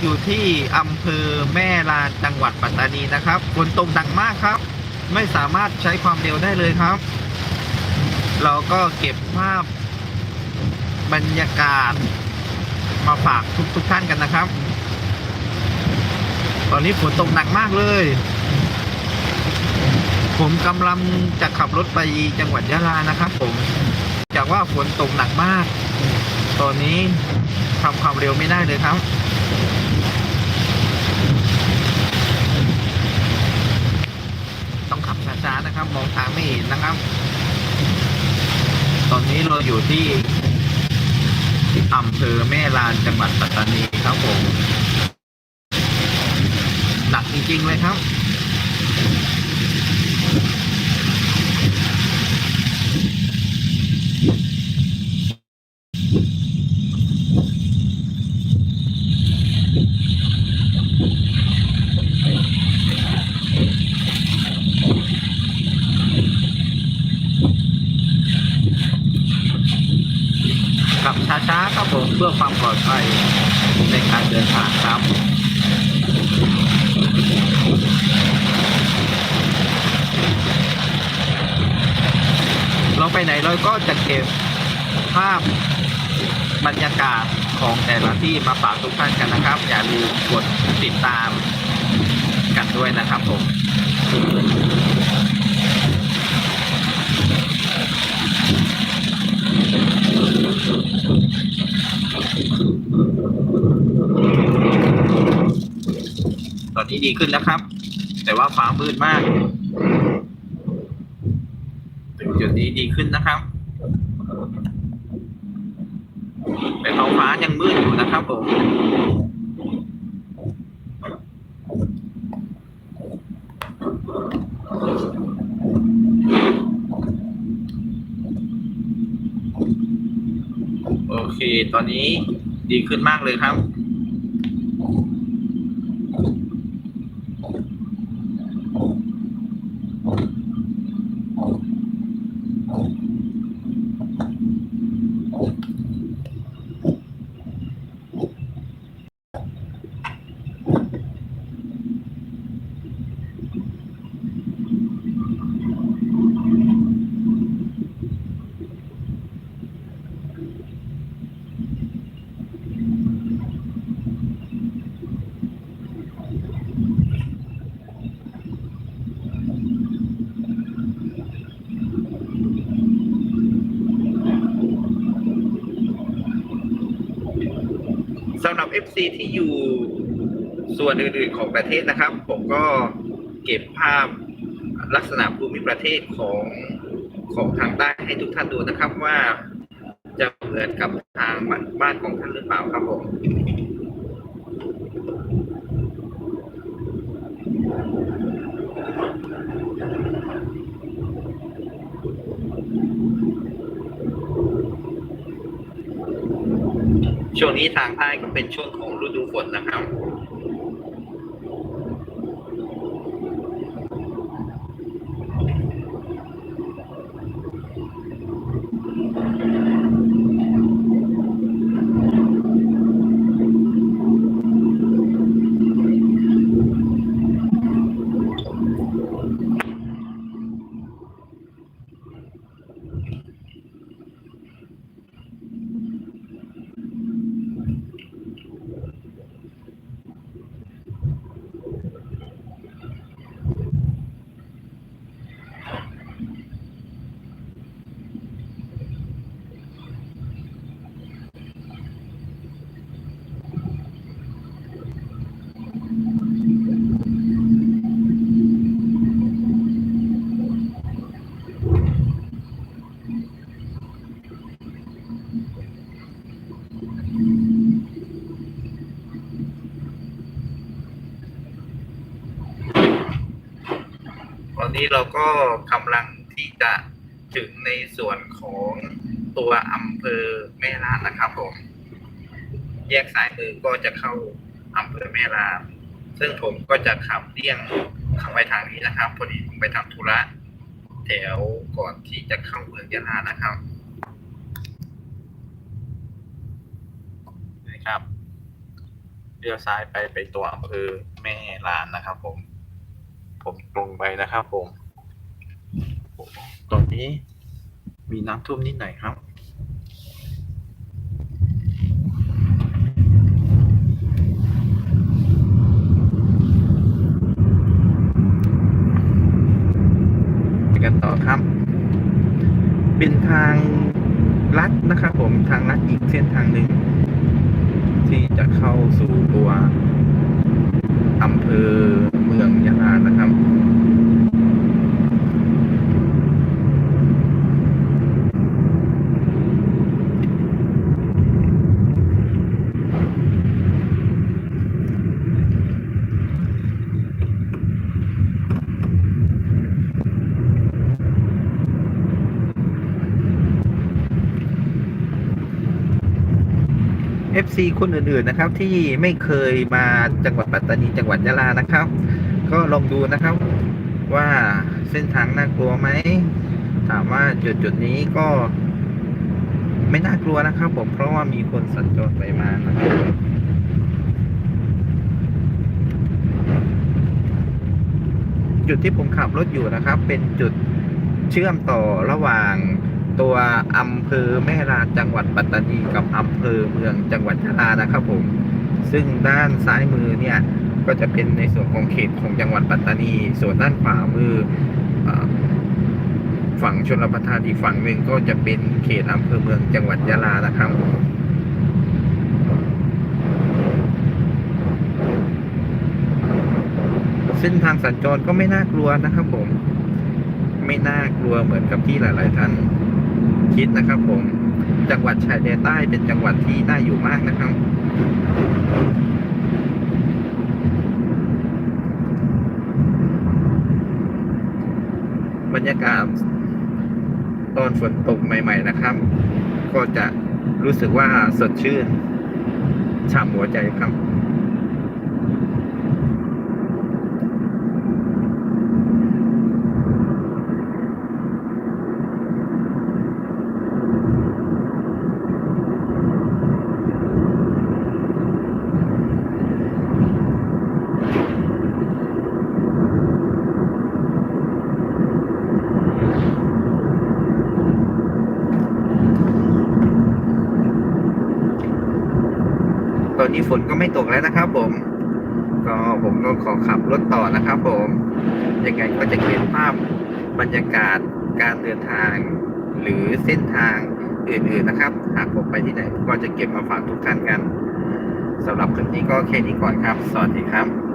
อยู่ที่อำเภอแม่ลานจังหวัดปัตตานีนะครับฝนตกหนักมากครับ ไม่สามารถใช้ความเร็วได้เลยครับ เราก็เก็บภาพบรรยากาศมาฝากทุกทุกท่านกันนะครับ ตอนนี้ฝนตกหนักมากเลย ผมกำลังจะขับรถไปจังหวัดยะลานะครับ ผม จากว่าฝนตกหนักมาก ตอนนี้ทำความเร็วไม่ได้เลยครับ ต้องขับช้าๆนะครับ มองทางไม่เห็นนะครับ ต อนนี้เราอยู่ที่ที่อำเภอแม่ลานจังหวัดปัตตานีครับผมหนักจริงๆเลยครับ ขับช้าๆครับผม เพื่อความปลอดภัยในการเดินทางครับเราไปไหนเราก็จะเก็บภาพบรรยากาศของแต่ละที่มาฝากทุกท่านกันนะครับ อย่าลืมกดติดตามกันด้วยนะครับผม ตอนนี้ดีขึ้นแล้วครับ แต่ว่าฟ้ามืดมากถึงจุดนี้ดีขึ้นนะครับ แต่ท้องฟ้ายังมืดอยู่นะครับผม เค ตอนนี้ดีขึ้นมากเลยครับ สำหรับ FC ที่อยู่ส่วนอื่นๆของประเทศนะครับ ผมก็เก็บภาพลักษณะภูมิประเทศของของทางใต้ให้ทุกท่านดูนะครับว่าจะเหมือนกับทางบ้านของท่านหรือเปล่าครับผม ช่วงนี้ทางใต้ก็เป็นช่วงของฤดูฝนนะครับ ตอ นี้เราก็กำลังที่จะถึงในส่วนของตัวอำเภอแม่ลานนะครับผม แยกซ้ายมือก็จะเข้าอำเภอแม่ลานซึ่งผมก็จะขับเลี่ยงข้าไปทางนี้นะครับพอดีผมไปทำธุระแถวก่อนที่จะเข้าเมืองยะลานะครับนะครับเลี้ยวซ้ายไปไปตัวอำเภอแม่ลานนะครับผม ผมตรงไปนะครับผม ตอนนี้มีน้ำท่วมนิดหน่อยครับ ไปกันต่อครับ เป็นทางลัดนะครับผมทางลัดอีกเส้นทางหนึ่ง ที่จะเข้าสู่ตัวอำเภอ เมืองยะลานะครับ FC คนอื่นๆนะครับ ที่ไม่เคยมาจังหวัดปัตตานีจังหวัดยะลานะครับ ก็ลองดูนะครับว่าเส้นทางน่ากลัวไหมถามว่าจุดจุดนี้ก็ ไม่น่ากลัวนะครับ ผมเพราะว่ามีคนสัญจรไปมานะครับจุดที่ผมขับรถอยู่นะครับ เป็นจุดเชื่อมต่อระหว่าง ตัวอำเภอแม่ลาจังหวัดปัตตานีกับอำเภอเมืองจังหวัดยะลานะครับผม ซึ่งด้านซ้ายมือเนี่ยก็จะเป็นในส่วนของเขตของจังหวัดปัตตานี ส่วนด้านขวามือเออฝั่งชนประทานอีกฝั่งหนึ่งก็จะเป็นเขตอำเภอเมืองจังหวัดยะลานะครับเส้นทางสัญจรก็ไม่น่ากลัวนะครับผม ไม่น่ากลัวเหมือนกับที่หลาย ๆ ท่าน คิดนะครับ ผมจังหวัดชายแดนใต้เป็นจังหวัดที่น่าอยู่มากนะครับบรรยากาศตอนฝนตกใหม่ ๆ นะครับ ก็จะรู้สึกว่าสดชื่นฉ่ำหัวใจครับ นี้ฝนก็ไม่ตกแล้วนะครับผม ก็ผมก็ขอขับรถต่อนะครับผมยังไงก็จะเห็นภาพบรรยากาศการเดินทาง หรือเส้นทางอื่นๆนะครับ หากผมไปที่ไหนก็จะเก็บมาฝากทุกท่านกันสำหรับคลิปนี้ก็แค่นี้ก่อนครับ สวัสดีครับ